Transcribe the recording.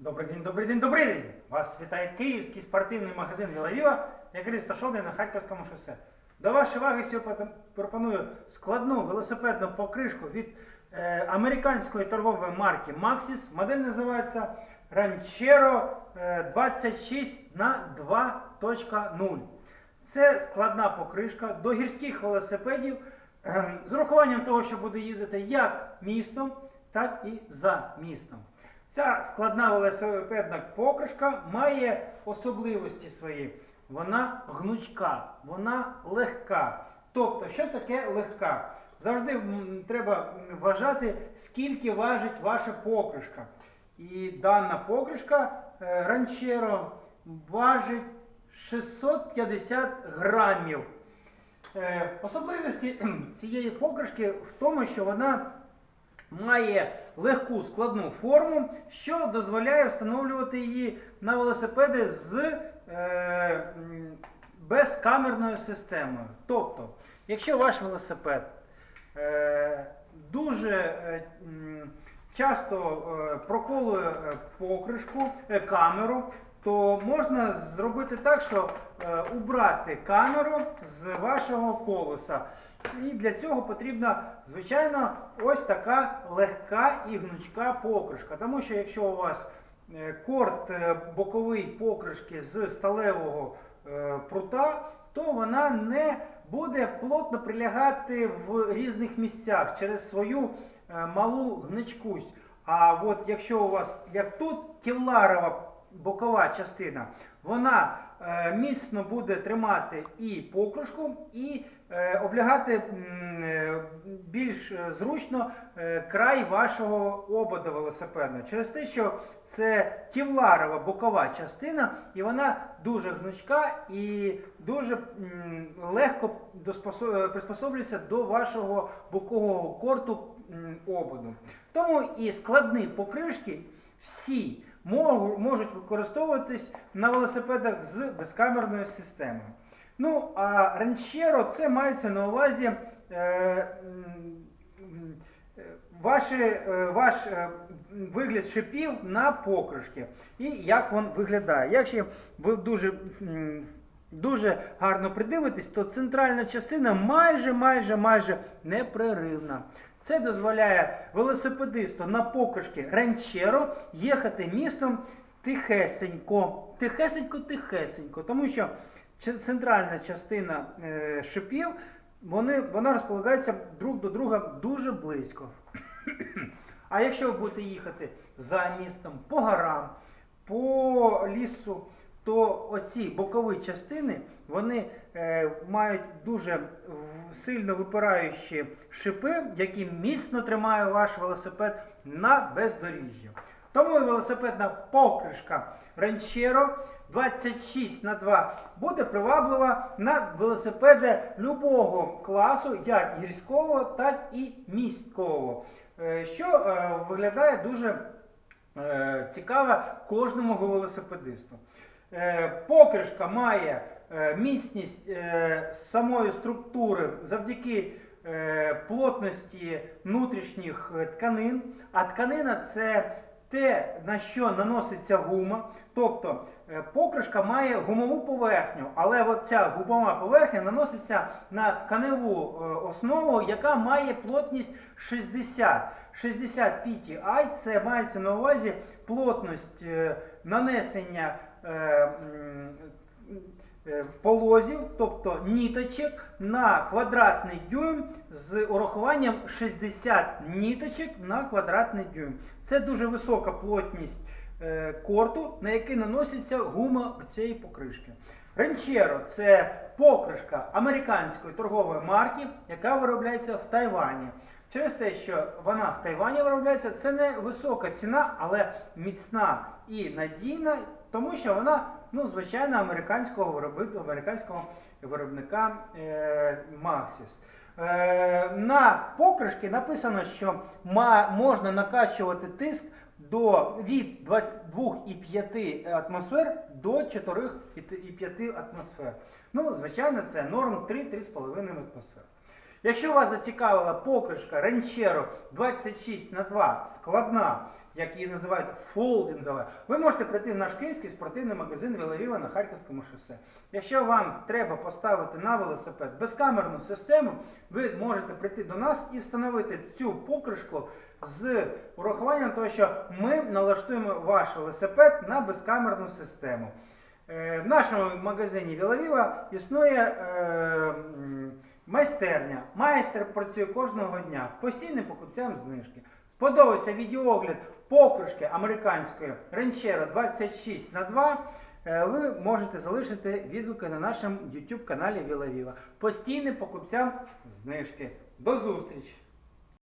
Добрий день, добрий день, добрий день! Вас вітає київський спортивний магазин Вілавіва, який розташований на Харківському шосе. До вашої уваги сьогодні пропоную складну велосипедну покришку від е, американської торгової марки Maxis. Модель називається Ranchero е, 26 на 2.0. Це складна покришка до гірських велосипедів е, з урахуванням того, що буде їздити як містом, так і за містом. Ця складна велосипедна покришка має особливості свої. Вона гнучка, вона легка. Тобто, що таке легка? Завжди треба вважати, скільки важить ваша покришка. І дана покришка е, ранчеро важить 650 грамів. Е, Особливості цієї покришки в тому, що вона має легку складну форму, що дозволяє встановлювати її на велосипеди з е, безкамерною системою. Тобто, якщо ваш велосипед е, дуже е, часто е, проколує е, покришку, е, камеру, то можна зробити так, що е, убрати камеру з вашого колеса. І для цього потрібна, звичайно, ось така легка і гнучка покришка. Тому що якщо у вас е, корт е, боковий покришки з сталевого е, прута, то вона не буде плотно прилягати в різних місцях через свою е, малу гнучкусть. А от якщо у вас, як тут, кевларова бокова частина, вона е, міцно буде тримати і покришку, і е, облягати е, більш зручно край вашого обода велосипедного. Через те, що це кевларова бокова частина, і вона дуже гнучка і дуже легко приспособлюється до вашого бокового корту ободу. Тому і складні покришки всі можуть використовуватись на велосипедах з безкамерною системою. Ну, а Ranchero це мається на увазі е, е, ваші, е, ваш е, вигляд шипів на покришки і як він виглядає. Якщо ви дуже, дуже гарно придивитесь, то центральна частина майже, майже, майже непреривна. Це дозволяє велосипедисту на покришки Ranchero їхати містом тихесенько, тихесенько, тихесенько, тому що центральна частина е, шипів вони, вона розполагається друг до друга дуже близько. А якщо ви будете їхати за містом по горам, по лісу, то оці бокові частини вони е, мають дуже сильно випираючі шипи, які міцно тримають ваш велосипед на бездоріжжі. Тому велосипедна покришка Ranchero 26 на 2 буде приваблива на велосипеди любого класу, як гірського, так і міського, е, що е, виглядає дуже е, цікаво кожному велосипедисту. Е, Покришка має е, міцність е, самої структури завдяки плотності внутрішніх тканин, а тканина це те, на що наноситься гума. Тобто покришка має гумову поверхню, але ця гумова поверхня наноситься на тканеву основу, яка має плотність 60. 60 PTI це мається на увазі плотність нанесення полозів, тобто ніточок на квадратний дюйм з урахуванням 60 ніточок на квадратний дюйм. Це дуже висока плотність е, корту, на який наноситься гума цієї покришки. Ренчеро це покришка американської торгової марки, яка виробляється в Тайвані. Через те, що вона в Тайвані виробляється, це не висока ціна, але міцна і надійна, тому що вона, ну, звичайно, американського виробника, американського виробника е, Maxis. Е, на покришки написано, що можна накачувати тиск до від 2,5 атмосфер до 4,5 атмосфер. Ну, звичайно, це норм 3-3,5 атмосфер. Якщо вас зацікавила покришка Ranchero 26 на 2 складна, як її називають, фолдингова, ви можете прийти в наш київський спортивний магазин Вілавіва на Харківському шосе. Якщо вам треба поставити на велосипед безкамерну систему, ви можете прийти до нас і встановити цю покришку з урахуванням того, що ми налаштуємо ваш велосипед на безкамерну систему. Е, В нашому магазині Вілавіва існує е, майстерня. Майстер працює кожного дня, постійним покупцям знижки. Сподобався відеоогляд покришки американської Ranchero 26 на 2 е, ви можете залишити відгуки на нашому YouTube каналі Віла Віла. Постійним покупцям знижки. До зустрічі!